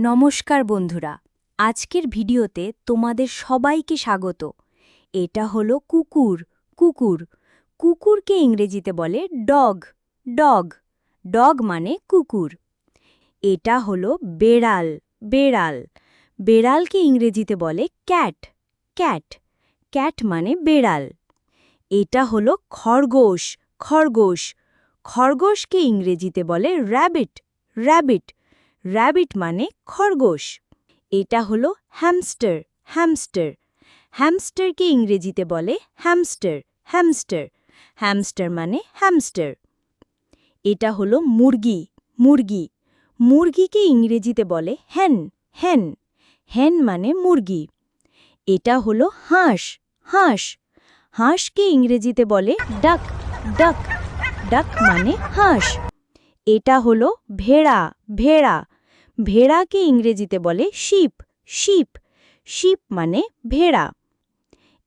নমস্কার বন্ধুরা, আজকের ভিডিওতে তোমাদের সবাইকে স্বাগত। এটা হলো কুকুর কুকুর। কুকুরকে ইংরেজিতে বলে ডগ ডগ। ডগ মানে কুকুর। এটা হলো বেড়াল বেড়াল। বেড়ালকে ইংরেজিতে বলে ক্যাট ক্যাট। ক্যাট মানে বেড়াল। এটা হলো খরগোশ খরগোশ। খরগোশকে ইংরেজিতে বলে র্যাবিট র্যাবিট। র্যাবিট মানে খরগোশ। এটা হলো হ্যামস্টার হ্যামস্টার হ্যামস্টারকে ইংরেজিতে বলে হ্যামস্টার হ্যামস্টার হ্যামস্টার মানে হ্যামস্টার এটা হলো মুরগি মুরগি। মুরগিকে ইংরেজিতে বলে হেন হেন হেন মানে মুরগি। এটা হলো হাঁস হাঁস। হাঁসকে ইংরেজিতে বলে ডাক ডাক ডাক মানে হাঁস। এটা হলো ভেড়া ভেড়া। ভেড়াকে ইংরেজিতে বলে শিপ শিপ। শিপ মানে ভেড়া।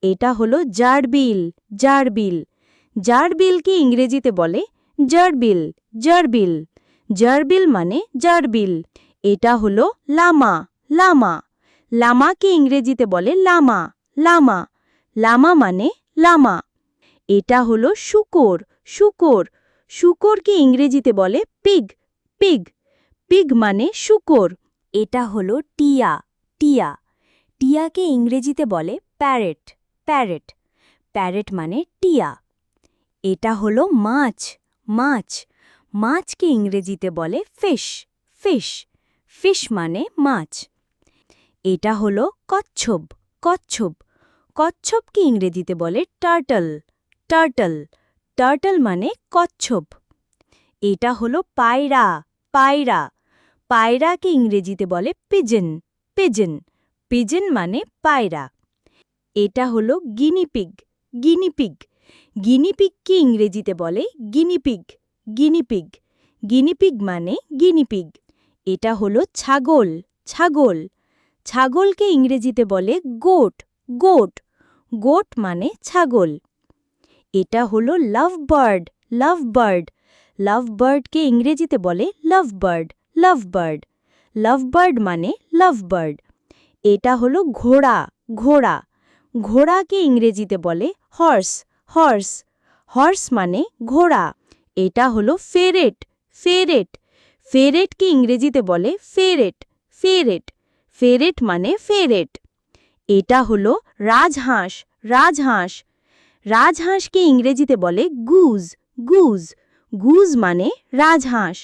এটা হলো জারবিল জারবিল। জারবিলকে ইংরেজিতে বলে জারবিল জারবিল। জারবিল মানে জারবিল। এটা হলো লামা লামা। লামাকে ইংরেজিতে বলে লামা লামা। লামা মানে লামা। এটা হলো শুকর শুকর। শুকরকে ইংরেজিতে বলে পিগ পিগ। পিগ মানে শুকর। এটা হলো টিয়া টিয়া। টিয়াকে ইংরেজিতে বলে প্যারেট প্যারেট প্যারেট মানে টিয়া। এটা হলো মাছ মাছ। মাছকে ইংরেজিতে বলে ফিশ ফিশ ফিশ মানে মাছ। এটা হলো কচ্ছপ কচ্ছপ। কচ্ছপকে ইংরেজিতে বলে টার্টল টার্টল টার্টল মানে কচ্ছপ। এটা হলো পায়রা পায়রা। পায়রাকে ইংরেজিতে বলে পিজন পিজন পিজন মানে পায়রা। এটা হলো গিনিপিগ গিনিপিগ গিনিপিগকে ইংরেজিতে বলে guinea pig guinea pig guinea pig মানে গিনিপিগ এটা হলো ছাগল ছাগল ছাগলকে ইংরেজিতে বলে গোট গোট গোট মানে ছাগল। এটা হলো লাভ বার্ড লাভ বার্ড লাভ বার্ডকে ইংরেজিতে বলে love bird love bird love bird মানে লাভ বার্ড এটা হলো ঘোড়া ঘোড়া। ঘোড়াকে ইংরেজিতে বলে হর্স হর্স হর্স মানে ঘোড়া। এটা হলো ফেরেট ফেরেট ফেরেটকে ইংরেজিতে বলে ফেরেট ফেরেট ফেরেট মানে ফেরেট এটা হলো রাজহাঁস রাজহাঁস। রাজহাঁসকে ইংরেজিতে বলে গুজ গুজ গুজ মানে রাজহাঁস।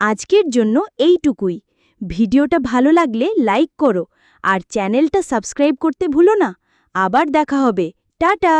আজকের জন্য এইটুকুই। ভিডিওটা ভালো লাগলে লাইক করো আর চ্যানেলটা সাবস্ক্রাইব করতে ভুলো না। আবার দেখা হবে। টাটা!